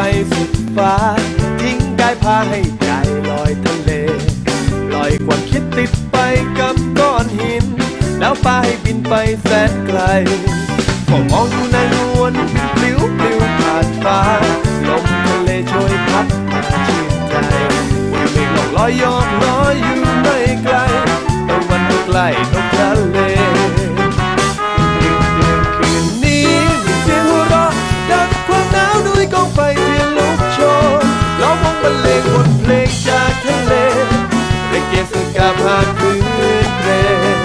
ไปสุดฟ้า ทิ้งกายพาให้ใจลอยทะเลลอยความคิดติดไปกับก้อนหิน แล้วปาให้บินไปแสนไกลพอมองดูนายนวลปลิวปลิวผ่านฟ้าาพาคืนเพลง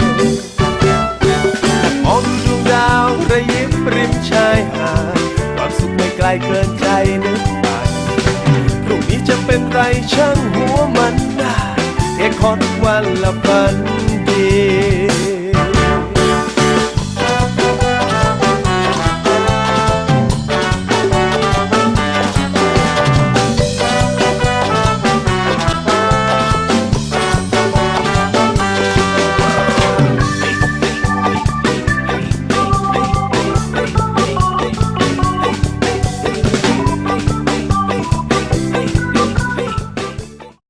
มองดูดวงดาวระยิบริมชายหาดความสุขไม่ไกลเกินใจนึกฝันพรุ่งนี้จะเป็นไรช่างหัวมันได้เพียงขอทุกวันละฝัน